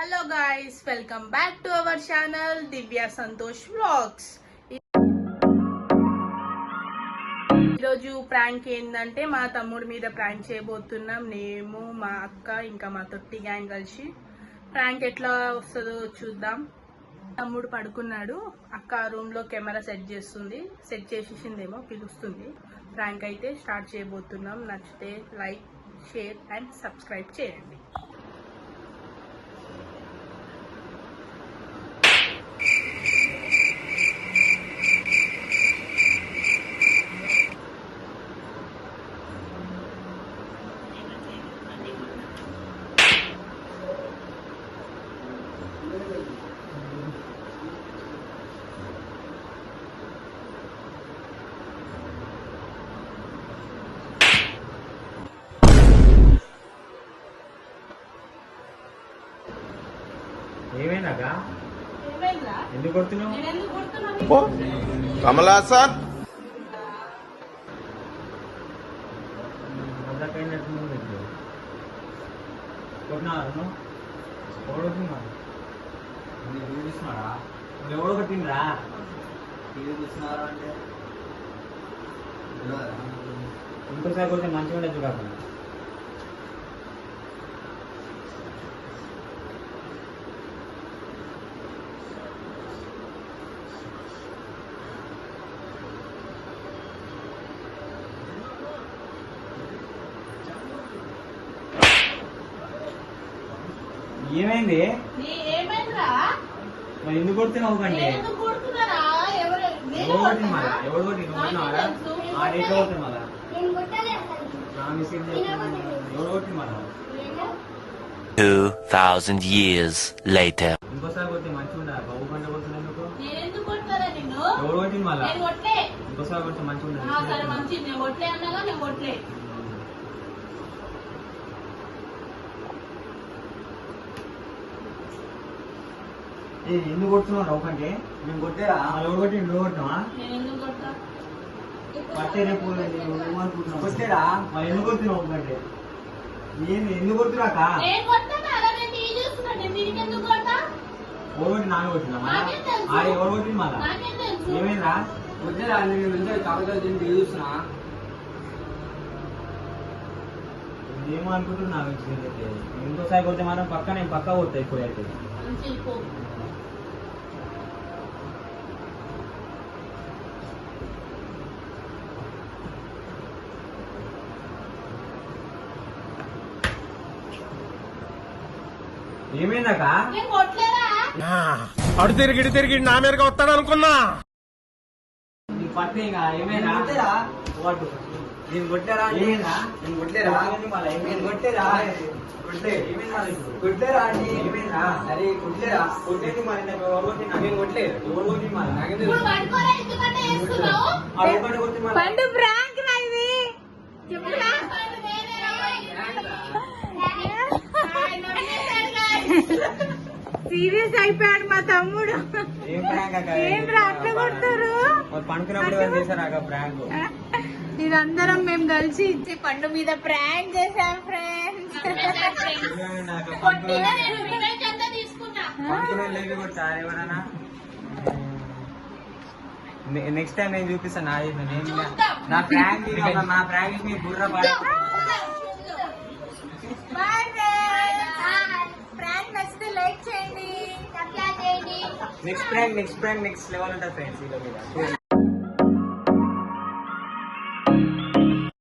Hello guys welcome back to our channel Divya Santosh vlogs ఈరోజు prank ఏంటంటే మా తమ్ముడి మీద ప్రాంక్ చేయబోతున్నాం. మేము మా అక్క ఇంకా మా తొట్టి గ్యాంగ్ కలిసి. ప్రాంక్ ఎట్లా వస్తుందో చూద్దాం. తమ్ముడు పడుకున్నాడు. అక్క రూమ్లో కెమెరా సెట్ చేస్తుంది. సెట్ చేసేసిందేమో పిలుస్తుంది. ప్రాంక్ అయితే స్టార్ట్ చేయబోతున్నాం. నచ్చితే లైక్ షేర్ అండ్ సబ్స్క్రైబ్ చేయండి. ఎందుకు కొడుతున్నావు? కొట్టినారు చూస్తున్నాడా? నువ్వు ఎవడు కొట్టిండ్రా? టీవీ చూస్తున్నారా అంటే? ఇంకోసారి కొడితే మంచిగా ఉండదు చూడకుండా ఏమైంది? మరి ఎందుకు కొడుతున్నావు కొడుతున్నారా ఎవరు కొట్టింది మళ్ళా? కొట్టి తెలుసు? ఆ కొట్టింది మళ్ళా? నేను కొట్టాలి అసలు. ప్రామిస్ ఎవడు కొట్టింది. మళ్ళా? నేను? 2,000 years later. ఇంకోసారి కొడితే మంచిగా ఉండదు బాబు పంట కొడుతుంది ఎందుకు? నేను ఎందుకు కొడతారా నిన్ను? ఎవడు కొట్టింది మళ్ళా? నేను కొట్లే ఇంకోసారి కొడితే మంచిగా సరే మంచిది. నేను కొట్లే అన్నాగా నేను కొట్లే ఎందుకు కొడుతున్నావు రావు కంటే? నేను కొట్టేరా వాళ్ళు ఎవడు కొట్టి నువ్వు కొట్టినావా? పట్టే రేపు నువ్వేమనుకుంటున్నావు కొట్టేరా మరి ఎందుకు కొడుతున్నావు కంటే? ఏంది ఎందుకు కొడుతున్నాక నేను చూస్తున్నా ఎందుకు కొడతా? ఎవడు కొట్టి నాన్న కొట్టినా ఎవడు కొట్టింది మళ్ళా? ఏమైందా కొట్టేరా నేను కాకపోతే దీన్ని ఏమో అనుకుంటున్నా ఇంకోసారి కొడితే మాత్రం పక్క నేను పక్క కొడతా ఏమైందాక నేను కొట్లేరా అడు తిరిగి ఇటు తిరిగి నా మీదకి వస్తాడు అనుకున్నా నీ పట్టే ఇక ఏమైందా కొట్టేరా వాడు నేను కొట్టారా? నేను? ఏమైంది? నేను కొట్టేరా అండి? ఏమైందా? సరే కొట్టేరా కొట్టేది మరి నాకు. ఎవరు కొట్టినా? నేను కొట్టలేదు. ఎవరు కొట్టింది మళ్ళా? నాకేం ఇప్పుడు తెలుసు? పడుకోరా? ఎందుకంటే వేస్తున్నావు ఆ లోపల కొట్టి మళ్ళా? పండు ప్రాంక్ రా ఇది. చెప్పురా సీరియస్ అయిపోయాడు మా తమ్ముడు. ఏం అక్క? ఏం రా? అట్లా కొడతారు? మరి పనుకున్నప్పుడు ఇదందరం మేము కలిసి ఇచ్చి పండు మీద ప్రాంక్ చేసాం ఫ్రెండ్స్ నెక్స్ట్ టైం నేను చూపిస్తాను నా నేను. నా ప్రాంక్ నా ప్రాంక్ మీ బుర్ర ప్రాంక్ నచ్చితే లైక్ చేయండి. సబ్స్క్రైబ్ చేయండి. Next prank next prank next level ఉంటుంది ఫ్రెండ్స్ ఇలా మీద